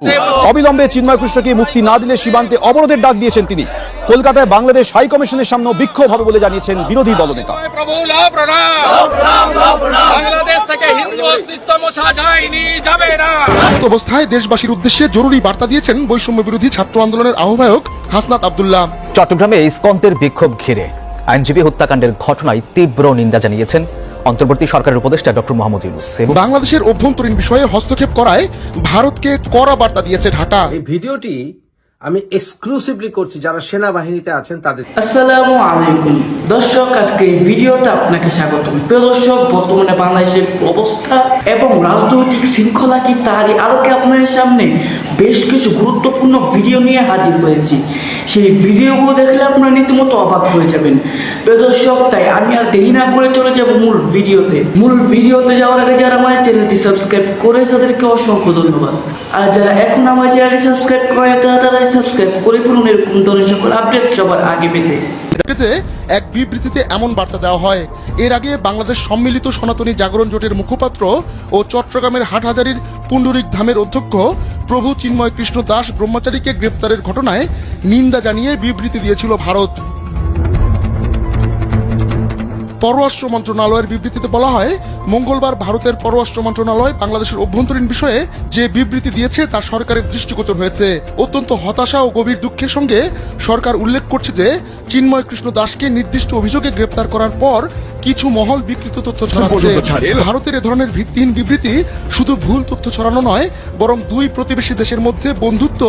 অবিলম্বে চিন্ময় কৃষ্ণকে মুক্তি না দিলে সীমান্তে অবরোধের ডাক দিয়েছেন তিনি। কলকাতায় বাংলাদেশ হাই কমিশনের সামনে বিক্ষোভ হবে বলে জানিয়েছেন বিরোধী দলনেতা। প্রভু বাংলাদেশ থেকে হিন্দু অস্তিত্ব মোছা যায়নি যাবে না। অবস্থায় দেশবাসীর উদ্দেশ্যে জরুরি বার্তা দিয়েছেন বৈষম্য বিরোধী ছাত্র আন্দোলনের আহ্বায়ক হাসনাত আব্দুল্লাহ। চট্টগ্রামে ইসকন্তের বিক্ষোভ ঘিরে। আইনজীবী হত্যাকাণ্ডের ঘটনায় তীব্র নিন্দা জানিয়েছেন অন্তর্বর্তী সরকারের উপদেষ্টা ডক্টর মোহাম্মদ ইউনুস। এবং বাংলাদেশের অভ্যন্তরীণ বিষয়ে হস্তক্ষেপ করায় ভারতকে কড়া বার্তা দিয়েছে ঢাকা। এই ভিডিওটি আমি এক্সক্লুসিভলি করছি, যারা সেনাবাহিনীতে আছেন তাদের। আসসালামু আলাইকুম। দর্শক, আজকে এই ভিডিওতে আপনাকে স্বাগতম। প্রিয় দর্শক, বর্তমানে বাংলাদেশের অবস্থা এবং রাজনৈতিক শৃঙ্খলা কি তারই আলোকে আপনাদের সামনে বেশ কিছু গুরুত্বপূর্ণ ভিডিও নিয়ে হাজির হয়েছি। সেই ভিডিওগুলো দেখলে আপনারা রীতিমতো অবাক হয়ে যাবেন। প্রিয় দর্শক, তাই আমি আর দেরি না করে চলে যাব মূল ভিডিওতে। মূল ভিডিওতে যাওয়ার আগে যারা আমার চ্যানেলটি সাবস্ক্রাইব করে তাদেরকে অসংখ্য ধন্যবাদ। আর যারা এখন আমার চ্যানেলটি সাবস্ক্রাইব করে তারা তারা সাবস্ক্রাইব করে ফেলুন, এরকম ধরনের সকল আপডেট সবার আগে পেতে। এক বিবৃতিতে এমন বার্তা দেওয়া হয়। এর আগে বাংলাদেশ সম্মিলিত সনাতনী জাগরণ জোটের মুখপাত্র ও চট্টগ্রামের হাটহাজারির পুণ্ডরিক ধামের অধ্যক্ষ প্রভু চিন্ময় কৃষ্ণ দাস ব্রহ্মচারীকে গ্রেপ্তারের ঘটনায় নিন্দা জানিয়ে বিবৃতি দিয়েছিল ভারত। পররাষ্ট্র মন্ত্রণালয়ের বিবৃতিতে বলা হয় মঙ্গলবার ভারতের পররাষ্ট্র মন্ত্রণালয় বাংলাদেশের অভ্যন্তরীণ বিষয়ে যে বিবৃতি দিয়েছে তা সরকারের দৃষ্টিগোচর হয়েছে। অত্যন্ত হতাশা ও গভীর দুঃখের সঙ্গে সরকার উল্লেখ করছে যে চিন্ময় কৃষ্ণ দাসকে নির্দিষ্ট অভিযোগে গ্রেপ্তার করার পর কিছু মহল বিকৃত তথ্য ছড়াচ্ছে। ভারতের এ ধরনের ভিত্তিহীন বিবৃতি শুধু ভুল তথ্য ছড়ানো নয় বরং দুই প্রতিবেশী দেশের মধ্যে বন্ধুত্ব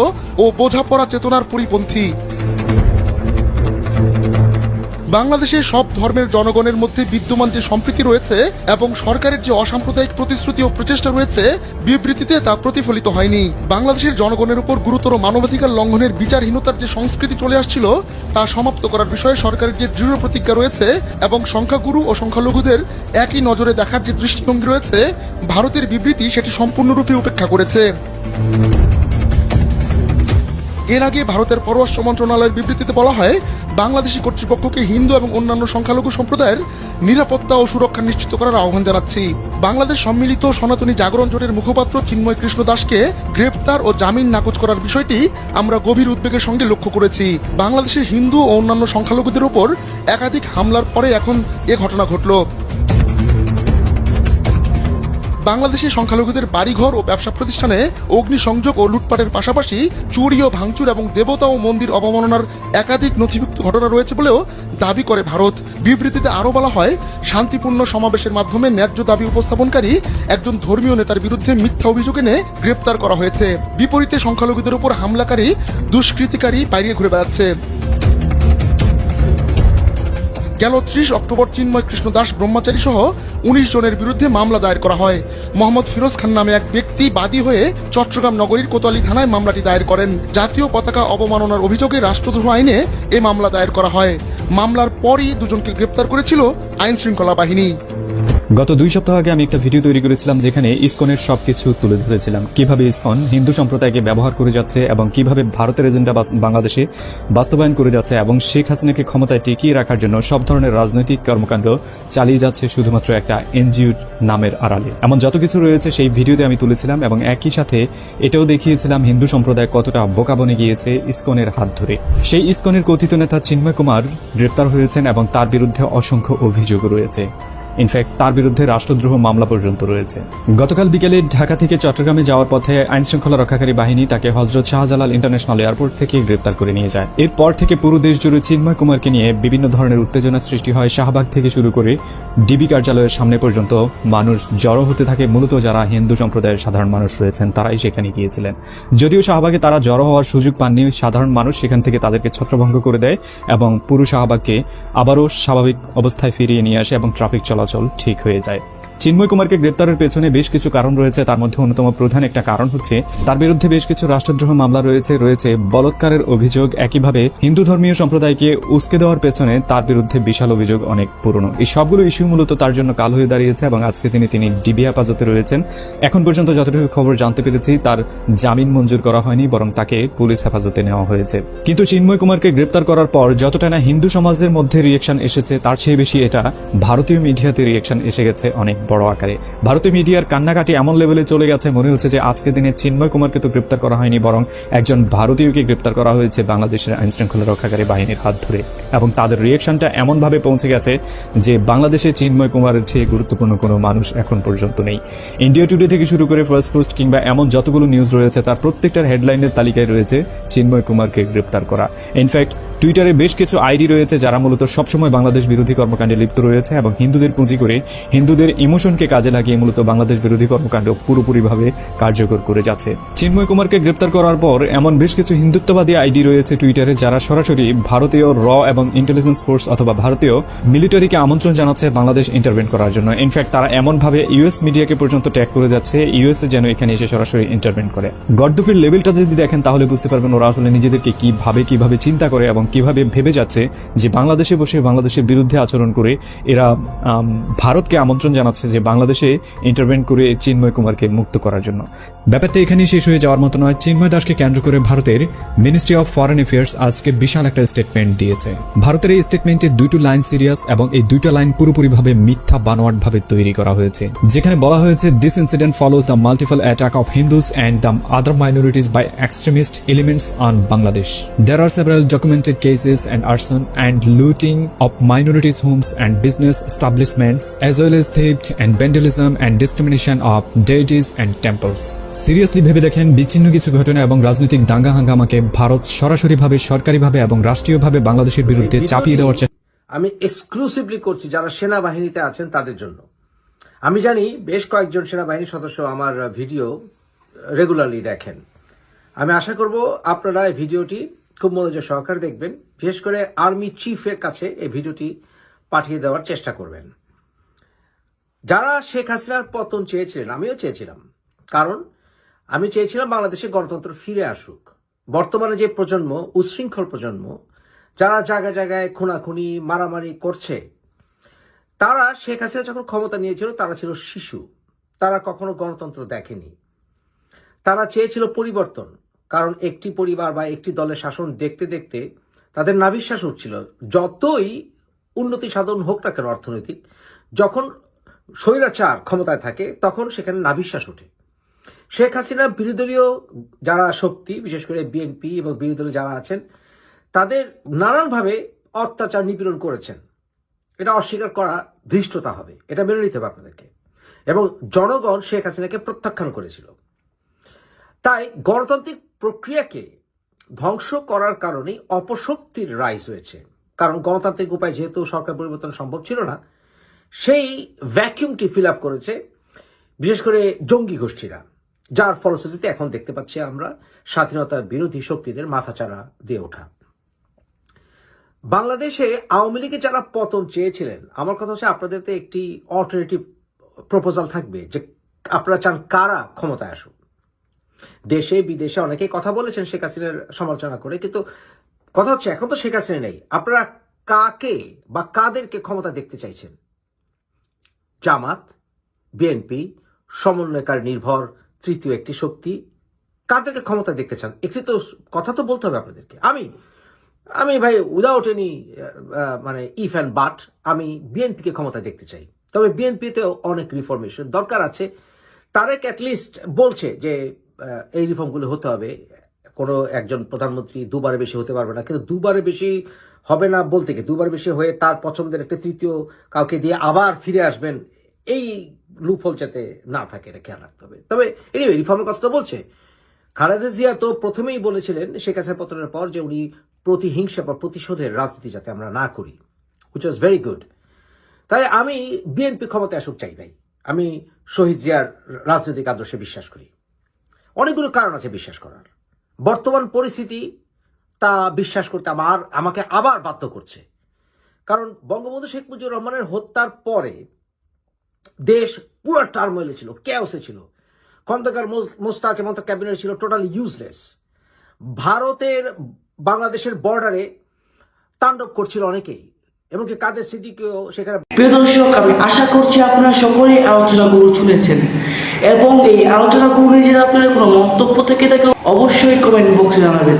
ও বোঝাপড়া চেতনার পরিপন্থী। বাংলাদেশের সব ধর্মের জনগণের মধ্যে বিদ্যমান যে সম্প্রীতি রয়েছে এবং সরকারের যে অসাম্প্রদায়িক প্রতিশ্রুতি ও প্রচেষ্টা রয়েছে, বিবৃতিতে তা প্রতিফলিত হয়নি। বাংলাদেশের জনগণের উপর গুরুতর মানবাধিকার লঙ্ঘনের বিচারহীনতার যে সংস্কৃতি চলে আসছিল, তা সমাপ্ত করার বিষয়ে সরকারের যে দৃঢ় প্রতিজ্ঞা রয়েছে এবং সংখ্যাগুরু ও সংখ্যালঘুদের একই নজরে দেখার যে দৃষ্টিভঙ্গি রয়েছে, ভারতের বিবৃতি সেটি সম্পূর্ণরূপে উপেক্ষা করেছে। এর আগে ভারতের পররাষ্ট্র মন্ত্রণালয়ের বিবৃতিতে বলা হয় বাংলাদেশি কর্তৃপক্ষকে হিন্দু এবং অন্যান্য সংখ্যালঘু সম্প্রদায়ের নিরাপত্তা ও সুরক্ষা নিশ্চিত করার আহ্বান জানাচ্ছি। বাংলাদেশ সম্মিলিত সনাতনী জাগরণ জোটের মুখপাত্র চিন্ময় কৃষ্ণ দাসকে গ্রেপ্তার ও জামিন নাকচ করার বিষয়টি আমরা গভীর উদ্বেগের সঙ্গে লক্ষ্য করেছি। বাংলাদেশের হিন্দু ও অন্যান্য সংখ্যালঘুদের ওপর একাধিক হামলার পরে এখন এ ঘটনা ঘটল। বাংলাদেশের সংখ্যালঘুদের বাড়িঘর ও ব্যবসা প্রতিষ্ঠানে অগ্নিসংযোগ ও লুটপাটের পাশাপাশি চুরি ও ভাঙচুর এবং দেবতা ও মন্দির অবমাননার একাধিক নথিভুক্ত ঘটনা রয়েছে বলেও দাবি করে ভারত। বিবৃতিতে আরও বলা হয়, শান্তিপূর্ণ সমাবেশের মাধ্যমে ন্যায্য দাবি উপস্থাপনকারী একজন ধর্মীয় নেতার বিরুদ্ধে মিথ্যা অভিযোগ এনে গ্রেপ্তার করা হয়েছে। বিপরীতে সংখ্যালঘুদের উপর হামলাকারী দুষ্কৃতিকারী বাইরে ঘুরে বেড়াচ্ছে। গেল ত্রিশ অক্টোবর চিন্ময় কৃষ্ণ দাস ব্রহ্মচারী সহ উনিশ জনের বিরুদ্ধে মামলা দায়ের করা হয়। মোহাম্মদ ফিরোজ খান নামে এক ব্যক্তি বাদী হয়ে চট্টগ্রাম নগরীর কোতোয়ালি থানায় মামলাটি দায়ের করেন। জাতীয় পতাকা অবমাননার অভিযোগে রাষ্ট্রদ্রোহ আইনে এ মামলা দায়ের করা হয়। মামলার পরই দুজনকে গ্রেপ্তার করেছিল আইন শৃঙ্খলা বাহিনী। গত দুই সপ্তাহ আগে আমি একটা ভিডিও তৈরি করেছিলাম যেখানে ইসকনের সবকিছু তুলে ধরেছিলাম। কীভাবে ইসকন হিন্দু সম্প্রদায়কে ব্যবহার করে যাচ্ছে এবং কীভাবে ভারতের এজেন্ডা বাংলাদেশে বাস্তবায়ন করে যাচ্ছে এবং শেখ হাসিনাকে ক্ষমতায় টিকিয়ে রাখার জন্য সব ধরনের রাজনৈতিক কর্মকাণ্ড চালিয়ে যাচ্ছে শুধুমাত্র একটা এনজিও নামের আড়ালে। এমন যত কিছু রয়েছে সেই ভিডিওতে আমি তুলেছিলাম এবং একই সাথে এটাও দেখিয়েছিলাম হিন্দু সম্প্রদায় কতটা বোকা বনে গিয়েছে ইসকনের হাত ধরে। সেই ইসকনের কথিত নেতা চিন্ময় কুমার গ্রেপ্তার হয়েছেন এবং তার বিরুদ্ধে অসংখ্য অভিযোগ রয়েছে। ইনফ্যাক্ট, তার বিরুদ্ধে রাষ্ট্রদ্রোহ মামলা পর্যন্ত রয়েছে। গতকাল বিকেলে ঢাকা থেকে চট্টগ্রামে যাওয়ার পথে আইন শৃঙ্খলা রক্ষাকারী বাহিনী তাকে হজরত শাহজালাল ইন্টারন্যাশনাল এয়ারপোর্ট থেকে গ্রেপ্তার করে নিয়ে যায়। এরপর থেকে পুরো দেশ জুড়ে চিন্ময় কুমারকে নিয়ে বিভিন্ন ধরনের উত্তেজনা সৃষ্টি হয় শাহবাগ থেকে শুরু করে ডিবি কার্যালয়ের সামনে পর্যন্ত। মানুষ জড়ো হতে থাকে মূলত যারা হিন্দু সম্প্রদায়ের সাধারণ মানুষ রয়েছেন, তারাই সেখানে গিয়েছিলেন। যদিও শাহবাগে তারা জড়ো হওয়ার সুযোগ পাননি, সাধারণ মানুষ সেখান থেকে তাদেরকে ছত্রভঙ্গ করে দেয় এবং পুরো শাহবাগকে আবারও স্বাভাবিক অবস্থায় ফিরিয়ে নিয়ে আসে এবং ট্রাফিক চলাচল ঠিক হয়ে যায়। চিন্ময় কুমারকে গ্রেপ্তারের পেছনে বেশ কিছু কারণ রয়েছে। তার মধ্যে অন্যতম প্রধান একটা কারণ হচ্ছে, তার বিরুদ্ধে বেশ কিছু রাষ্ট্রদ্রোহ মামলা রয়েছে রয়েছে বলৎকারের অভিযোগ। একইভাবে হিন্দু ধর্মীয় সম্প্রদায়কে উস্কে দেওয়ার পেছনে তার বিরুদ্ধে বিশাল অভিযোগ অনেক পুরনো। এই সবগুলো ইস্যু মূলত তার জন্য কাল হয়ে দাঁড়িয়েছে এবং আজকে তিনি তিনি ডিবি হেফাজতে রয়েছেন। এখন পর্যন্ত যতটুকু খবর জানতে পেরেছি, তার জামিন মঞ্জুর করা হয়নি, বরং তাকে পুলিশ হেফাজতে নেওয়া হয়েছে। কিন্তু চিন্ময় কুমারকে গ্রেপ্তার করার পর যতটা না হিন্দু সমাজের মধ্যে রিয়েকশন এসেছে, তার চেয়ে বেশি এটা ভারতীয় মিডিয়াতে রিয়েকশন এসে গেছে অনেক। বড় আকারে। ভারতীয় মিডিয়ার কান্নাকাটি এমন লেভেলে চলে গেছে, মনে হচ্ছে যে আজকের দিনে চিন্ময় কুমারকে তো গ্রেপ্তার করা হয়নি, বরং একজন ভারতীয়কে গ্রেপ্তার করা হয়েছে বাংলাদেশের আইন শৃঙ্খলা রক্ষাকারী বাহিনীর হাত ধরে। এবং তাদের রিয়েকশনটা এমনভাবে পৌঁছে গেছে যে বাংলাদেশে চিন্ময় কুমারের চেয়ে গুরুত্বপূর্ণ কোনো মানুষ এখন পর্যন্ত নেই। ইন্ডিয়া টুডে থেকে শুরু করে ফার্স্ট পোস্ট কিংবা এমন যতগুলো নিউজ রয়েছে, তার প্রত্যেকটার হেডলাইনের তালিকায় রয়েছে, চিন্ময় কুমারকে গ্রেপ্তার করা। ইনফ্যাক্ট টুইটারে বেশ কিছু আইডি রয়েছে যারা মূলত সবসময় বাংলাদেশ বিরোধী কর্মকাণ্ডে লিপ্ত রয়েছে এবং হিন্দুদের পুঁজি করে হিন্দুদের ইমোশনকে কাজে লাগিয়ে মূলত বাংলাদেশ বিরোধী কর্মকাণ্ড পুরোপুরিভাবে কার্যকর করে যাচ্ছে। চিন্ময় কুমারকে গ্রেপ্তার করার পর এমন বেশ কিছু হিন্দুত্ববাদী আইডি রয়েছে টুইটারে যারা সরাসরি ভারতীয় র এবং ইন্টেলিজেন্স ফোর্স অথবা ভারতীয় মিলিটারিকে আমন্ত্রণ জানাচ্ছে বাংলাদেশ ইন্টারভেন করার জন্য। ইনফ্যাক্ট তারা এমনভাবে ইউএস মিডিয়াকে পর্যন্ত ট্যাগ করে যাচ্ছে ইউএসএ যেন এখানে এসে সরাসরি ইন্টারভেন করে। গড্ডুফির লেভেলটা যদি দেখেন তাহলে বুঝতে পারবেন ওরা আসলে নিজেদেরকে কীভাবে কীভাবে চিন্তা করে এবং কীভাবে ভেবে যাচ্ছে যে বাংলাদেশে বসে বাংলাদেশের বিরুদ্ধে আচরণ করে এরা ভারতকে আমন্ত্রণ জানাচ্ছে যে বাংলাদেশে ইন্টারভেন করে চিন্ময় কুমারকে মুক্ত করার জন্য। ব্যাপারটা এখানেই শেষ হয়ে যাওয়ার মতো নয়। চিন্ময় দাসকে কেন্দ্র করে ভারতের মিনিস্ট্রি অফ ফরেন অ্যাফেয়ার্স আজকে বিশাল একটা স্টেটমেন্ট দিয়েছে। ভারতের এই স্টেটমেন্টে দুটো লাইন সিরিয়াস এবং এই দুইটা লাইন পুরোপুরিভাবে মিথ্যা বানোয়াট ভাবে তৈরি করা হয়েছে। যেখানে বলা হয়েছে this incident follows the multiple attack of Hindus and the other minorities by extremist elements on Bangladesh There are several documented cases and arson and looting of minorities' homes and business establishments, as well as theft and vandalism and discrimination of deities and temples. Seriously ভেবে দেখেন বিচ্ছিন্ন কিছু ঘটনা এবং রাজনৈতিক দাঙ্গা হাঙ্গামাকে ভারত সরাসরিভাবে সরকারিভাবে এবং রাষ্ট্রীয়ভাবে বাংলাদেশের বিরুদ্ধে চাপিয়ে দেওয়ার চেষ্টা আমি এক্সক্লুসিভলি করছি যারা সেনাবাহিনীতে আছেন তাদের জন্য আমি জানি বেশ কয়েকজন সেনাবাহিনীর সদস্য আমার ভিডিও রেগুলারলি দেখেন আমি আশা করব আপনারা এই ভিডিওটি খুব মনোযোগ সহকারে দেখবেন, বিশেষ করে আর্মি চিফের কাছে এই ভিডিওটি পাঠিয়ে দেওয়ার চেষ্টা করবেন। যারা শেখ হাসিনার পতন চেয়েছিলেন, আমিও চেয়েছিলাম। কারণ, আমি চেয়েছিলাম বাংলাদেশে গণতন্ত্র ফিরে আসুক। বর্তমানে যে প্রজন্ম উচ্ছৃঙ্খল প্রজন্ম, যারা জায়গায় জায়গায় খুনাখুনি, মারামারি করছে, তারা শেখ হাসিনা যখন ক্ষমতা নিয়েছিল, তারা ছিল শিশু। তারা কখনো গণতন্ত্র দেখেনি। তারা চেয়েছিল পরিবর্তন। কারণ একটি পরিবার বা একটি দলের শাসন দেখতে দেখতে তাদের নাবিশ্বাস উঠছিল। যতই উন্নতি সাধন হোক না কেন অর্থনৈতিক, যখন স্বৈরাচার ক্ষমতায় থাকে, তখন সেখানে নাবিশ্বাস ওঠে। শেখ হাসিনা বিরোধীয় যারা শক্তি, বিশেষ করে বিএনপি এবং বিরোধী যারা আছেন, তাদের নানানভাবে অত্যাচার নিপীড়ন করেছেন। এটা অস্বীকার করা ধৃষ্টতা হবে। এটা মেনে নিতে হবে আপনাদেরকে। এবং জনগণ শেখ হাসিনাকে প্রত্যাখ্যান করেছিল। তাই গণতান্ত্রিক প্রক্রিয়াকে ধ্বংস করার কারণেই অপশক্তির রাইজ হয়েছে। কারণ গণতান্ত্রিক উপায় যেহেতু সরকার পরিবর্তন সম্ভব ছিল না, সেই ভ্যাকিউমটি ফিল আপ করেছে, বিশেষ করে জঙ্গি গোষ্ঠীরা। যার ফলশ্রুতিতে এখন দেখতে পাচ্ছি আমরা স্বাধীনতার বিরোধী শক্তিদের মাথাচাড়া দিয়ে ওঠা। বাংলাদেশে আওয়ামী লীগের যারা পতন চেয়েছিলেন, আমার কথা হচ্ছে আপনাদের তো একটি অল্টারনেটিভ প্রপোজাল থাকবে যে আপনারা চান কারা ক্ষমতায় আসুক। দেশে, বিদেশে অনেকেই কথা বলেছেন শেখ হাসিনার সমালোচনা করে, কিন্তু কথা হচ্ছে এখন তো শেখ হাসিনা নেই। আপনারা কাকে বা কাদেরকে ক্ষমতা দেখতে চাইছেন? জামাত, বিএনপি, সমন্বয়কার নির্ভর তৃতীয় একটি শক্তি, কাদেরকে ক্ষমতা দেখতে চান? একটি তো কথা তো বলতে হবে আপনাদেরকে। আমি আমি ভাই উইদাউট এনি মানে ইফ অ্যান্ড বাট, আমি বিএনপিকে ক্ষমতা দেখতে চাই। তবে বিএনপিতে অনেক রিফরমেশন দরকার আছে। তারেক অ্যাটলিস্ট বলছে যে এই রিফর্মগুলো হতে হবে। কোনো একজন প্রধানমন্ত্রী দুবারে বেশি হতে পারবে না। কিন্তু দুবারে বেশি হবে না বলতে কি দুবার বেশি হয়ে তার পছন্দের একটা তৃতীয় কাউকে দিয়ে আবার ফিরে আসবেন, এই লুফল যাতে না থাকে, এটা খেয়াল রাখতে হবে। তবে এনিওয়ে রিফর্মের কথা তো বলছে। খালেদা জিয়া তো প্রথমেই বলেছিলেন, শেখ হাসিনা পতনের পর যে উনি প্রতিহিংসা বা প্রতিশোধের রাজনীতি যাতে আমরা না করি হুইচ ওয়াজ ভেরি গুড তাই আমি বিএনপি ক্ষমতায় আসুক চাই ভাই। আমি শহীদ জিয়ার রাজনৈতিক আদর্শে বিশ্বাস করি। অনেকগুলো কারণ আছে বিশ্বাস করার। বর্তমান পরিস্থিতি তা বিশ্বাস করতে আমার, আমাকে আবার বাধ্য করছে। কারণ বঙ্গবন্ধু শেখ মুজিবুর রহমানের হত্যার পরে দেশ পুরো টার্মোয়েলে ছিল ক্যাওসে ছিল। খন্দকার মোস- মোস্তাক এবং তার ক্যাবিনেট ছিল টোটাল ইউজলেস ভারতের, বাংলাদেশের বর্ডারে তাণ্ডব করছিল অনেকেই, এমনকি কাদের স্মৃতিকেও সেখানে প্রিয় দর্শক, আমি আশা করছি আপনারা সকলেই আলোচনাগুলো শুনেছেন। এবং এই আলোচনা নিয়ে যদি আপনাদের কোনো মন্তব্য থেকে থাকে অবশ্যই কমেন্ট বক্সে জানাবেন।